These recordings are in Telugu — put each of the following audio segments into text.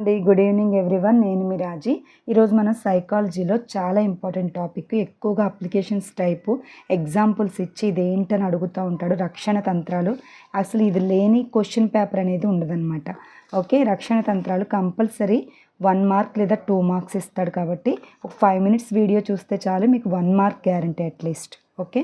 అండి గుడ్ ఈవినింగ్ ఎవ్రీవన్ నేను మీ రాజీ. ఈరోజు మనం సైకాలజీలో చాలా ఇంపార్టెంట్ టాపిక్ ఎక్కువగా అప్లికేషన్స్ టైపు ఎగ్జాంపుల్స్ ఇచ్చి ఇదేంటని అడుగుతూ ఉంటాడు రక్షణ తంత్రాలు. అసలు ఇది లేని క్వశ్చన్ పేపర్ అనేది ఉండదన్నమాట. ఓకే రక్షణ తంత్రాలు కంపల్సరీ వన్ మార్క్ లేదా టూ మార్క్స్ ఇస్తాడు కాబట్టి ఒక ఫైవ్ మినిట్స్ వీడియో చూస్తే చాలు మీకు one mark guarantee at least okay?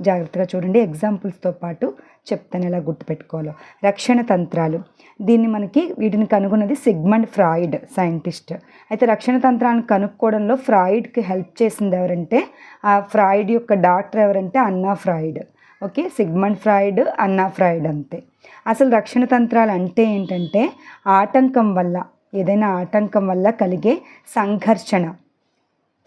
జాగ్రత్తగా చూడండి. ఎగ్జాంపుల్స్తో పాటు చెప్తాను ఎలా గుర్తుపెట్టుకోవాలో. రక్షణ తంత్రాలు. దీన్ని మనకి వీటిని కనుగొన్నది సిగ్మండ్ ఫ్రాయిడ్ సైంటిస్ట్. అయితే రక్షణ తంత్రాలను కనుక్కోవడంలో ఫ్రాయిడ్కి హెల్ప్ చేసింది ఎవరంటే ఆ ఫ్రాయిడ్ యొక్క డాక్టర్ ఎవరంటే Anna Freud. Okay? Sigmund Freud Anna Freud అంతే. అసలు రక్షణ తంత్రాలు అంటే ఏంటంటే ఆటంకం వల్ల ఏదైనా ఆటంకం వల్ల కలిగే సంఘర్షణ.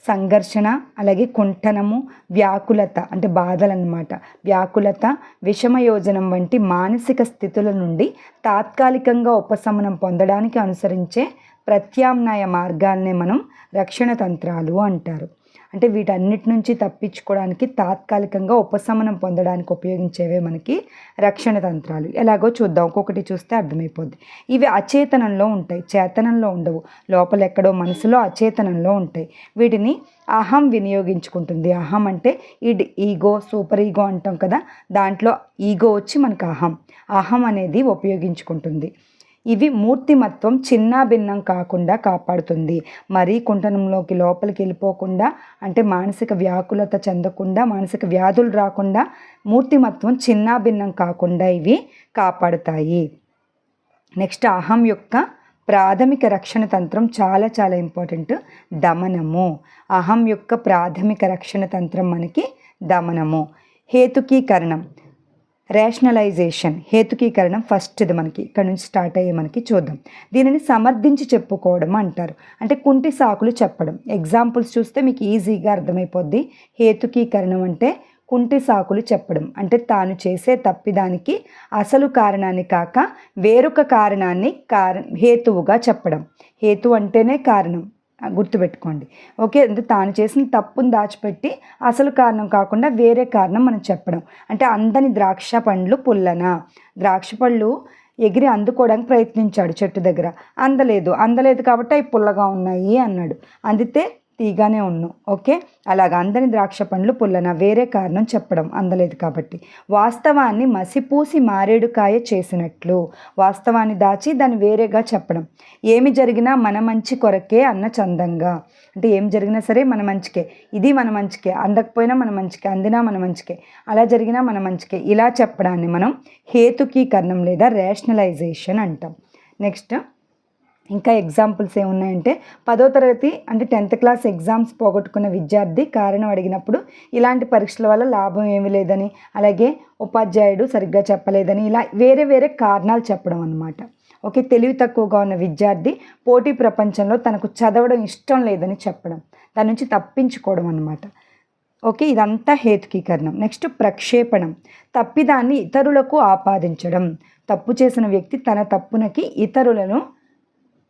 సంఘర్షణ అలాగే కుంఠనము వ్యాకులత అంటే బాధలన్నమాట. వ్యాకులత విషమయోజనం వంటి మానసిక స్థితుల నుండి తాత్కాలికంగా ఉపశమనం పొందడానికి అనుసరించే ప్రత్యామ్నాయ మార్గాల్నే మనం రక్షణ తంత్రాలు అంటారు. అంటే వీటన్నిటి నుంచి తప్పించుకోవడానికి తాత్కాలికంగా ఉపశమనం పొందడానికి ఉపయోగించేవే మనకి రక్షణ తంత్రాలు. ఎలాగో చూద్దాం. ఒక్కొక్కటి చూస్తే అర్థమైపోద్ది. ఇవి అచేతనంలో ఉంటాయి. చేతనంలో ఉండవు. లోపల ఎక్కడో మనసులో అచేతనంలో ఉంటాయి. వీటిని అహం వినియోగించుకుంటుంది. అహం అంటే ఇడ్ ఈగో సూపర్ ఈగో అంటాం కదా. దాంట్లో ఈగో వచ్చి మనకు అహం. అహం అనేది ఉపయోగించుకుంటుంది. ఇవి మూర్తిమత్వం చిన్న భిన్నం కాకుండా కాపాడుతుంది. మరీ కుంటనంలోకి లోపలికి వెళ్ళిపోకుండా అంటే మానసిక వ్యాకులత చెందకుండా మానసిక వ్యాధులు రాకుండా మూర్తిమత్వం చిన్న భిన్నం కాకుండా ఇవి కాపాడుతాయి. నెక్స్ట్ అహం యొక్క ప్రాథమిక రక్షణ తంత్రం చాలా చాలా ఇంపార్టెంట్. దమనము. అహం యొక్క ప్రాథమిక రక్షణ తంత్రం మనకి దమనము. హేతుకీకరణం. రేషనలైజేషన్ హేతుకీకరణం ఫస్ట్ది మనకి. ఇక్కడ నుంచి స్టార్ట్ అయ్యే మనకి చూద్దాం. దీనిని సమర్థించి చెప్పుకోవడం అంటారు. అంటే కుంటి సాకులు చెప్పడం. ఎగ్జాంపుల్స్ చూస్తే మీకు ఈజీగా అర్థమైపోద్ది. హేతుకీకరణం అంటే కుంటి సాకులు చెప్పడం. అంటే తాను చేసే తప్పిదానికి అసలు కారణాన్ని కాక వేరొక కారణాన్ని కార హేతువుగా చెప్పడం. హేతు అంటేనే కారణం. గుర్తుపెట్టుకోండి. ఓకే అంటే తాను చేసిన తప్పును దాచిపెట్టి అసలు కారణం కాకుండా వేరే కారణం మనం చెప్పడం. అంటే అందని ద్రాక్ష పండ్లు పుల్లన. ద్రాక్ష పళ్ళు ఎగిరి అందుకోవడానికి ప్రయత్నించాడు చెట్టు దగ్గర. అందలేదు. అందలేదు కాబట్టి అవి పుల్లగా ఉన్నాయి అన్నాడు. అందితే తీగానే ఉన్ను ఓకే? అలాగ అందని ద్రాక్ష పండ్లు పుల్లన వేరే కారణం చెప్పడం అందలేదు కాబట్టి. వాస్తవాన్ని మసిపూసి మారేడుకాయ చేసినట్లు. వాస్తవాన్ని దాచి దాన్ని వేరేగా చెప్పడం. ఏమి జరిగినా మన మంచి కొరకే అన్న చందంగా. అంటే ఏం జరిగినా సరే మన మంచికే. ఇది మన మంచికే. అందకపోయినా మన మంచికే. అందినా మన మంచికే. అలా జరిగినా మన మంచికే. ఇలా చెప్పడాన్ని మనం హేతుకీకరణం లేదా రేషనలైజేషన్ అంటాం. నెక్స్ట్ ఇంకా ఎగ్జాంపుల్స్ ఏమున్నాయంటే పదో తరగతి అంటే టెన్త్ క్లాస్ ఎగ్జామ్స్ పోగొట్టుకున్న విద్యార్థి కారణం అడిగినప్పుడు ఇలాంటి పరీక్షల వల్ల లాభం ఏమీ లేదని అలాగే ఉపాధ్యాయుడు సరిగ్గా చెప్పలేదని ఇలా వేరే వేరే కారణాలు చెప్పడం అనమాట ఓకే తెలివి తక్కువగా ఉన్న విద్యార్థి పోటీ ప్రపంచంలో తనకు చదవడం ఇష్టం లేదని చెప్పడం దాని నుంచి తప్పించుకోవడం అనమాట ఓకే ఇదంతా హేతుకీకరణం. నెక్స్ట్ ప్రక్షేపణం. తప్పిదాన్ని ఇతరులకు ఆపాదించడం. తప్పు చేసిన వ్యక్తి తన తప్పునకి ఇతరులను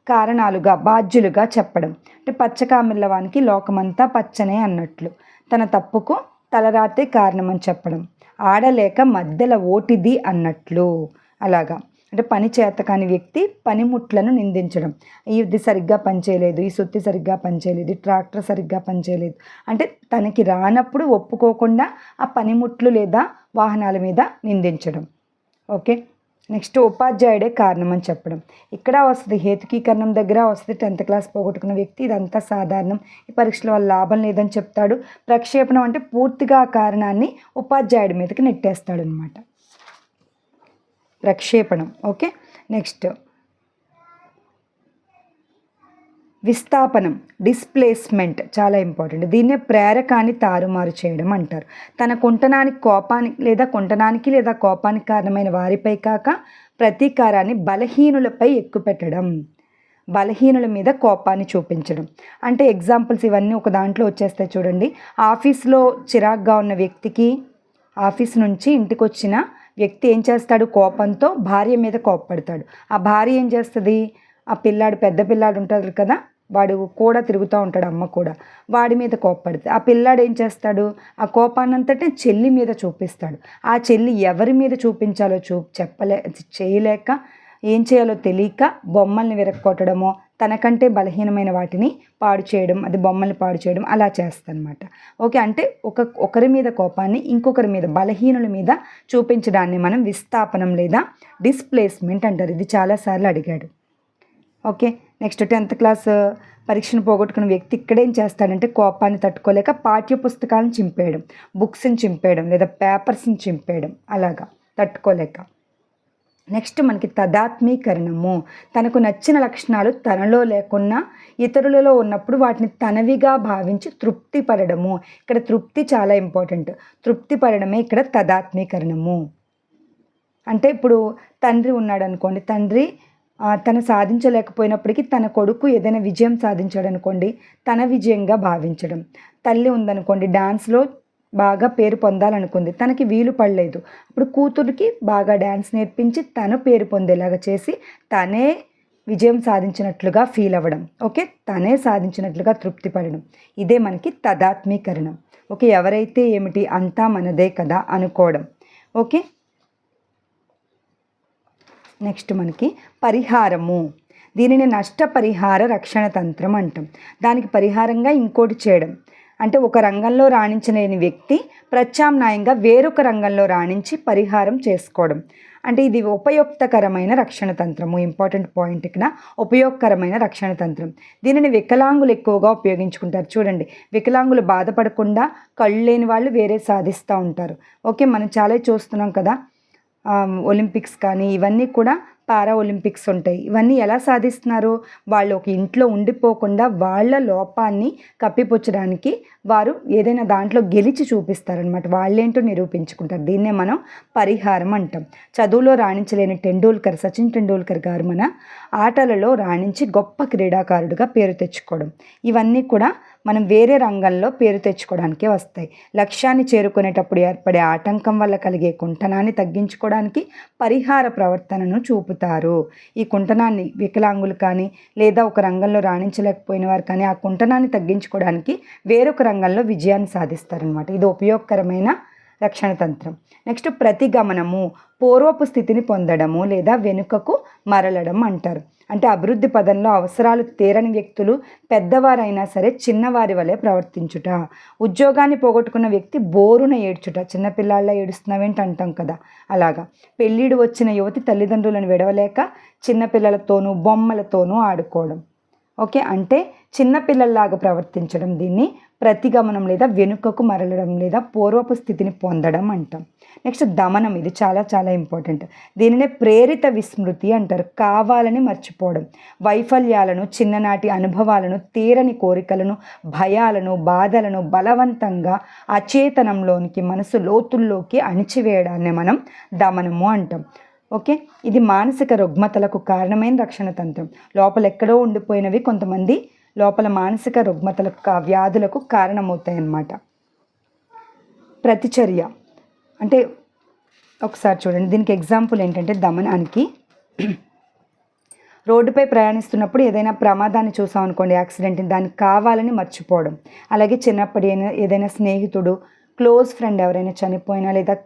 కారణాలుగా బాధ్యులుగా చెప్పడం. అంటే పచ్చకామిల్లవానికి లోకమంతా పచ్చనే అన్నట్లు. తన తప్పుకు తలరాతే కారణమని చెప్పడం. ఆడలేక మధ్యల ఓటిది అన్నట్లు. అలాగా. అంటే పని చేతకాని వ్యక్తి పనిముట్లను నిందించడం. ఇది సరిగ్గా పనిచేయలేదు ఈ సుత్తి సరిగ్గా పనిచేయలేదు ఈ ట్రాక్టర్ సరిగ్గా పనిచేయలేదు. అంటే తనకి రానప్పుడు ఒప్పుకోకుండా ఆ పనిముట్లు లేదా వాహనాల మీద నిందించడం. ఓకే? నెక్స్ట్ ఉపాధ్యాయుడే కారణం అని చెప్పడం. ఇక్కడ వస్తుంది హేతుకీకరణం దగ్గర వస్తుంది టెన్త్ క్లాస్ పోగొట్టుకున్న వ్యక్తి ఇదంతా సాధారణం. ఈ పరీక్షల వల్ల లాభం లేదని చెప్తాడు. ప్రక్షేపణం అంటే పూర్తిగా ఆ కారణాన్ని ఉపాధ్యాయుడి మీదకి నెట్టేస్తాడు అనమాట ప్రక్షేపణం ఓకే? నెక్స్ట్ విస్థాపనం డిస్ప్లేస్మెంట్ చాలా ఇంపార్టెంట్ దీన్నే ప్రేరకాన్ని తారుమారు చేయడం అంటారు. తన కుంటనానికి కోపానికి లేదా కుంటనానికి లేదా కోపానికి కారణమైన వారిపై కాక ప్రతీకారాన్ని బలహీనులపై ఎక్కుపెట్టడం బలహీనుల మీద కోపాన్ని చూపించడం. అంటే ఎగ్జాంపుల్స్ ఇవన్నీ ఒక దాంట్లో వచ్చేస్తాయి చూడండి. ఆఫీస్లో చిరాగ్గా ఉన్న వ్యక్తికి ఆఫీస్ నుంచి ఇంటికి వచ్చిన వ్యక్తి ఏం చేస్తాడు? కోపంతో భార్య మీద కోపపడతాడు. ఆ భార్య ఏం చేస్తుంది? ఆ పిల్లాడు పెద్ద పిల్లాడు ఉంటారు కదా వాడు కూడా తిరుగుతూ ఉంటాడు అమ్మ కూడా. వాడి మీద కోప్పడితే ఆ పిల్లాడు ఏం చేస్తాడు? ఆ కోపాన్నంతటే చెల్లి మీద చూపిస్తాడు. ఆ చెల్లి ఎవరి మీద చూపించాలో చూ చెప్పలే చేయలేక ఏం చేయాలో తెలియక బొమ్మల్ని విరక్కొట్టడమో తనకంటే బలహీనమైన వాటిని పాడు చేయడం అది బొమ్మల్ని పాడు చేయడం అలా చేస్తానమాట ఓకే అంటే ఒక ఒకరి మీద కోపాన్ని ఇంకొకరి మీద బలహీనుల మీద చూపించడాన్ని మనం విస్థాపనం లేదా డిస్ప్లేస్మెంట్ అంటారు. ఇది చాలాసార్లు అడిగాడు. ఓకే నెక్స్ట్ టెన్త్ క్లాస్ పరీక్షను పోగొట్టుకున్న వ్యక్తి ఇక్కడేం చేస్తాడంటే కోపాన్ని తట్టుకోలేక పాఠ్య పుస్తకాలను చింపేయడం బుక్స్ని చింపేయడం లేదా పేపర్స్ని చింపేయడం అలాగా తట్టుకోలేక. నెక్స్ట్ మనకి తదాత్మీకరణము. తనకు నచ్చిన లక్షణాలు తనలో లేకున్నా ఇతరులలో ఉన్నప్పుడు వాటిని తనవిగా భావించి తృప్తి పడడము ఇక్కడ తృప్తి చాలా ఇంపార్టెంట్. తృప్తి పడడమే ఇక్కడ తదాత్మీకరణము. అంటే ఇప్పుడు తండ్రి ఉన్నాడు అనుకోండి తండ్రి తను సాధించలేకపోయినప్పటికీ తన కొడుకు ఏదైనా విజయం సాధించాడు అనుకోండి తన విజయంగా భావించడం. తల్లి ఉందనుకోండి డాన్స్లో బాగా పేరు పొందాలనుకుంది తనకి వీలు పడలేదు. అప్పుడు కూతురికి బాగా డ్యాన్స్ నేర్పించి తను పేరు పొందేలాగా చేసి తనే విజయం సాధించినట్లుగా ఫీల్ అవ్వడం. ఓకే? తనే సాధించినట్లుగా తృప్తి పడడం ఇదే మనకి తదాత్మీకరణం. ఓకే? ఎవరైతే ఏమిటి అంతా మనదే కదా అనుకోవడం. ఓకే? నెక్స్ట్ మనకి పరిహారము. దీనిని నష్టపరిహార రక్షణ తంత్రం అంటాం. దానికి పరిహారంగా ఇంకోటి చేయడం. అంటే ఒక రంగంలో రాణించలేని వ్యక్తి ప్రత్యామ్నాయంగా వేరొక రంగంలో రాణించి పరిహారం చేసుకోవడం. అంటే ఇది ఉపయుక్తకరమైన రక్షణ తంత్రము. ఇంపార్టెంట్ పాయింట్ ఇక్కడ. ఉపయోగకరమైన రక్షణ తంత్రం. దీనిని వికలాంగులు ఎక్కువగా ఉపయోగించుకుంటారు. చూడండి. వికలాంగులు బాధపడకుండా కళ్ళు లేని వాళ్ళు వేరే సాధిస్తూ ఉంటారు. ఓకే మనం చాలా చూస్తున్నాం కదా. ఒలింపిక్స్ కానీ ఇవన్నీ కూడా పారా ఒలింపిక్స్ ఉంటాయి. ఇవన్నీ ఎలా సాధిస్తున్నారు? వాళ్ళు ఒక ఇంట్లో ఉండిపోకుండా వాళ్ళ లోపాన్ని కప్పిపుచ్చడానికి వారు ఏదైనా దాంట్లో గెలిచి చూపిస్తారనమాట వాళ్ళేంటో నిరూపించుకుంటారు. దీన్నే మనం పరిహారం అంటాం. చదువులో రాణించలేని టెండూల్కర్ సచిన్ టెండూల్కర్ గారు మన ఆటలలో రాణించి గొప్ప క్రీడాకారుడిగా పేరు తెచ్చుకోవడం. ఇవన్నీ కూడా మనం వేరే రంగంలో పేరు తెచ్చుకోవడానికే వస్తాయి. లక్ష్యాన్ని చేరుకునేటప్పుడు ఏర్పడే ఆటంకం వల్ల కలిగే కుంటనాన్ని తగ్గించుకోవడానికి పరిహార ప్రవర్తనను చూపుతారు. ఈ కుంటనాన్ని వికలాంగులు కానీ లేదా ఒక రంగంలో రాణించలేకపోయిన వారు కానీ ఆ కుంటనాన్ని తగ్గించుకోవడానికి వేరొక రంగంలో విజయాన్ని సాధిస్తారనమాట ఇది ఉపయోగకరమైన రక్షణ తంత్రం. నెక్స్ట్ ప్రతిగమనము పూర్వపు స్థితిని పొందడము లేదా వెనుకకు మరలడం అంటారు. అంటే అభివృద్ధి పదంలో అవసరాలు తీరని వ్యక్తులు పెద్దవారైనా సరే చిన్నవారి వలె ప్రవర్తించుట. ఉద్యోగాన్ని పోగొట్టుకున్న వ్యక్తి బోరున ఏడ్చుట. చిన్నపిల్లాళ్ళ ఏడుస్తున్నావేంటి అంటాం కదా. అలాగా. పెళ్ళిడు వచ్చిన యువతి తల్లిదండ్రులను విడవలేక చిన్నపిల్లలతోనూ బొమ్మలతోనూ ఆడుకోవడం. ఓకే? అంటే చిన్నపిల్లల్లాగా ప్రవర్తించడం దీన్ని ప్రతిగమనం లేదా వెనుకకు మరలడం లేదా పూర్వపు స్థితిని పొందడం అంటాం. నెక్స్ట్ దమనం ఇది చాలా చాలా ఇంపార్టెంట్. దీనినే ప్రేరిత విస్మృతి అంటారు. కావాలని మర్చిపోవడం. వైఫల్యాలను చిన్ననాటి అనుభవాలను తీరని కోరికలను భయాలను బాధలను బలవంతంగా అచేతనంలోనికి మనసు లోతుల్లోకి అణిచివేయడాన్ని మనం దమనము అంటాం. ఓకే? ఇది మానసిక రుగ్మతలకు కారణమైన రక్షణ తంత్రం. లోపల ఎక్కడో ఉండిపోయినవి కొంతమంది లోపల మానసిక రుగ్మతలకు వ్యాధులకు కారణమవుతాయన్నమాట. ప్రతిచర్య. అంటే ఒకసారి చూడండి. దీనికి ఎగ్జాంపుల్ ఏంటంటే దమనానికి. రోడ్డుపై ప్రయాణిస్తున్నప్పుడు ఏదైనా ప్రమాదాన్ని చూసాం అనుకోండి యాక్సిడెంట్ దానికి కావాలని మర్చిపోవడం. అలాగే చిన్నప్పటి అయినా- ఏదైనా స్నేహితుడు క్లోజ్ ఫ్రెండ్ ఎవరైనా చనిపోయినా లేదా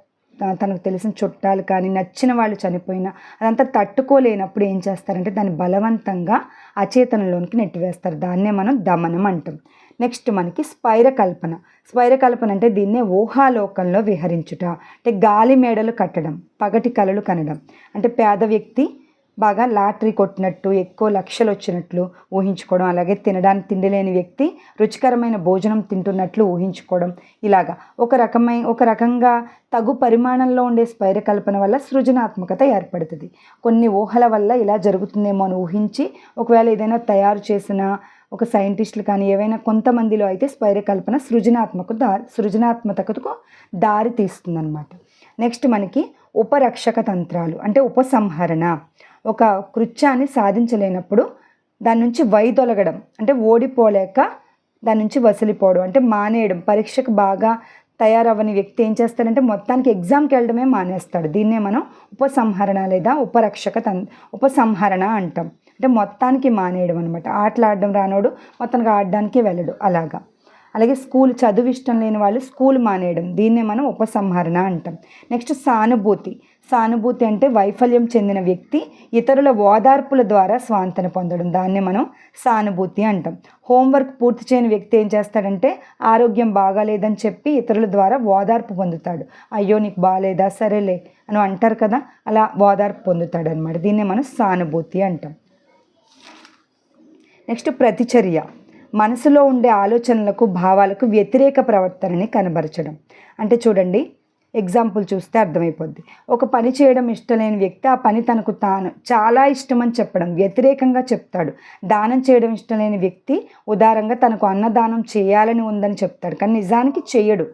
తనకు తెలిసిన చుట్టాలు కానీ నచ్చిన వాళ్ళు చనిపోయినా అదంతా తట్టుకోలేనప్పుడు ఏం చేస్తారంటే దాన్ని బలవంతంగా అచేతనలోనికి నెట్టివేస్తారు. దాన్నే మనం దమనం అంటాం. నెక్స్ట్ మనకి స్పైరకల్పన. స్పైరకల్పన అంటే దీన్నే ఊహాలోకంలో విహరించుట. అంటే గాలి మేడలు కట్టడం పగటి కలలు కనడం. అంటే పేద వ్యక్తి బాగా లాటరీ కొట్టినట్టు ఎక్కువ లక్షలు వచ్చినట్లు ఊహించుకోవడం అలాగే తినడానికి తిండి లేని వ్యక్తి రుచికరమైన భోజనం తింటున్నట్లు ఊహించుకోవడం ఇలాగా. ఒక రకమైన ఒక రకంగా తగు పరిమాణంలో ఉండే స్పైరకల్పన వల్ల సృజనాత్మకత ఏర్పడుతుంది. కొన్ని ఊహల వల్ల ఇలా జరుగుతుందేమో అని ఊహించి ఒకవేళ ఏదైనా తయారు చేసిన ఒక సైంటిస్టులు కానీ ఏవైనా కొంతమందిలో అయితే స్పైరకల్పన సృజనాత్మక దా సృజనాత్మకతకు దారి తీస్తుందన్నమాట నెక్స్ట్ మనకి ఉపరక్షక తంత్రాలు అంటే ఉపసంహరణ. ఒక కృత్యాన్ని సాధించలేనప్పుడు దాని నుంచి వైదొలగడం అంటే ఓడిపోలేక దాని నుంచి వసిలిపోవడం అంటే మానేయడం. పరీక్షకు బాగా తయారవ్వని వ్యక్తి ఏం చేస్తాడంటే మొత్తానికి ఎగ్జామ్కి వెళ్ళడమే మానేస్తాడు. దీన్నే మనం ఉపసంహరణ లేదా ఉపరక్షక తన్ ఉపసంహరణ అంటాం. అంటే మొత్తానికి మానేయడం అనమాట ఆటలు ఆడడం రానోడు మొత్తానికి ఆడడానికి వెళ్ళడు అలాగా. అలాగే స్కూల్ చదువు ఇష్టం లేని వాళ్ళు స్కూల్ మానేయడం. దీన్నే మనం ఉపసంహరణ అంటాం. నెక్స్ట్ సానుభూతి. సానుభూతి అంటే వైఫల్యం చెందిన వ్యక్తి ఇతరుల ఓదార్పుల ద్వారా స్వాంతన పొందడం. దాన్ని మనం సానుభూతి అంటాం. హోంవర్క్ పూర్తి చేయని వ్యక్తి ఏం చేస్తాడంటే ఆరోగ్యం బాగాలేదని చెప్పి ఇతరుల ద్వారా ఓదార్పు పొందుతాడు. అయ్యో నీకు బాగాలేదా సరేలే అని అంటారు కదా అలా ఓదార్పు పొందుతాడు అనమాట దీన్ని మనం సానుభూతి అంటాం. నెక్స్ట్ ప్రతిచర్య. మనసులో ఉండే ఆలోచనలకు భావాలకు వ్యతిరేక ప్రవర్తనని కనబరచడం. అంటే చూడండి ఎగ్జాంపుల్ చూస్తే అర్థమైపోద్ది. ఒక పని చేయడం ఇష్టం లేని వ్యక్తి ఆ పని తనకు తాను చాలా ఇష్టమని చెప్పడం వ్యతిరేకంగా చెప్తాడు. దానం చేయడం ఇష్టం లేని వ్యక్తి ఉదారంగా తనకు అన్నదానం చేయాలని ఉందని చెప్తాడు. కానీ నిజానికి చెయ్యడు.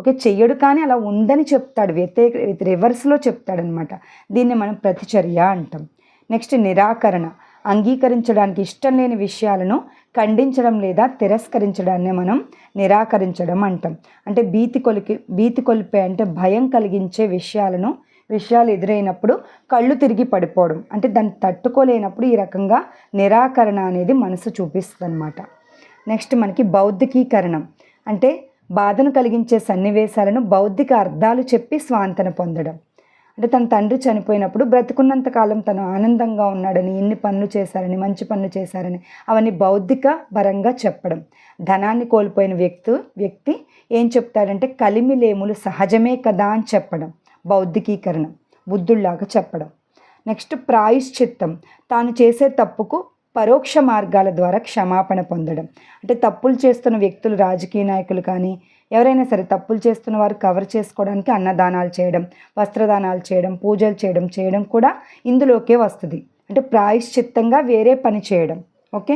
ఓకే చెయ్యడు కానీ అలా ఉందని చెప్తాడు. వ్యతిరేక రివర్స్లో చెప్తాడనమాట దీన్ని మనం ప్రతిచర్య అంటాం. నెక్స్ట్ నిరాకరణ. అంగీకరించడానికి ఇష్టం లేని విషయాలను ఖండించడం లేదా తిరస్కరించడాన్ని మనం నిరాకరించడం అంటాం. అంటే భీతి కొలికి భీతి కొలిపే అంటే భయం కలిగించే విషయాలను విషయాలు ఎదురైనప్పుడు కళ్ళు తిరిగి పడిపోవడం. అంటే దాన్ని తట్టుకోలేనప్పుడు ఈ రకంగా నిరాకరణ అనేది మనసు చూపిస్తుంది అనమాట నెక్స్ట్ మనకి బౌద్ధికీకరణం. అంటే బాధను కలిగించే సన్నివేశాలను బౌద్ధిక అర్థాలు చెప్పి స్వాంతన పొందడం. అంటే తన తండ్రి చనిపోయినప్పుడు బ్రతుకున్నంత కాలం తను ఆనందంగా ఉన్నాడని ఎన్ని పనులు చేశారని మంచి పనులు చేశారని అవన్నీ బౌద్ధిక పరంగా చెప్పడం. ధనాన్ని కోల్పోయిన వ్యక్తి వ్యక్తి ఏం చెప్తాడంటే కలిమిలేములు సహజమే కదా అని చెప్పడం. బౌద్ధికీకరణ బుద్ధుల్లాగా చెప్పడం. నెక్స్ట్ ప్రాయుశ్చిత్తం. తాను చేసే తప్పుకు పరోక్ష మార్గాల ద్వారా క్షమాపణ పొందడం. అంటే తప్పులు చేస్తున్న వ్యక్తులు రాజకీయ నాయకులు కానీ ఎవరైనా సరే తప్పులు చేస్తున్న వారు కవర్ చేసుకోవడానికి అన్నదానాలు చేయడం వస్త్రదానాలు చేయడం పూజలు చేయడం చేయడం కూడా ఇందులోకే వస్తుంది. అంటే ప్రాయశ్చిత్తంగా వేరే పని చేయడం. ఓకే?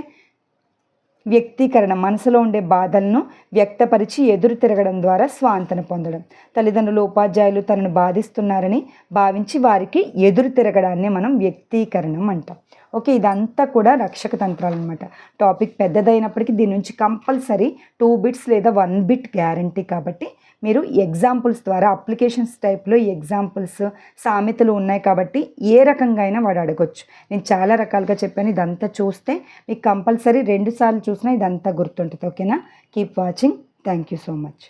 వ్యక్తీకరణ మనసులో ఉండే బాధలను వ్యక్తపరిచి ఎదురు తిరగడం ద్వారా స్వాంతన పొందడం. తల్లిదండ్రులు ఉపాధ్యాయులు తనను బాధిస్తున్నారని భావించి వారికి ఎదురు తిరగడాన్ని మనం వ్యక్తీకరణం అంటాం. ఓకే ఇదంతా కూడా రక్షక తంత్రాలు అనమాట టాపిక్ పెద్దదైనప్పటికీ దీని నుంచి కంపల్సరీ టూ బిట్స్ లేదా వన్ బిట్ గ్యారంటీ కాబట్టి మీరు ఎగ్జాంపుల్స్ ద్వారా అప్లికేషన్స్ టైప్లో ఎగ్జాంపుల్స్ సామెతలు ఉన్నాయి కాబట్టి ఏ రకంగా అయినా వాడు అడగొచ్చు. నేను చాలా రకాలుగా చెప్పాను ఇదంతా చూస్తే మీకు కంపల్సరీ రెండు సార్లు చూసినా ఇదంతా గుర్తుంటుంది ఓకేనా? Keep watching thank you so much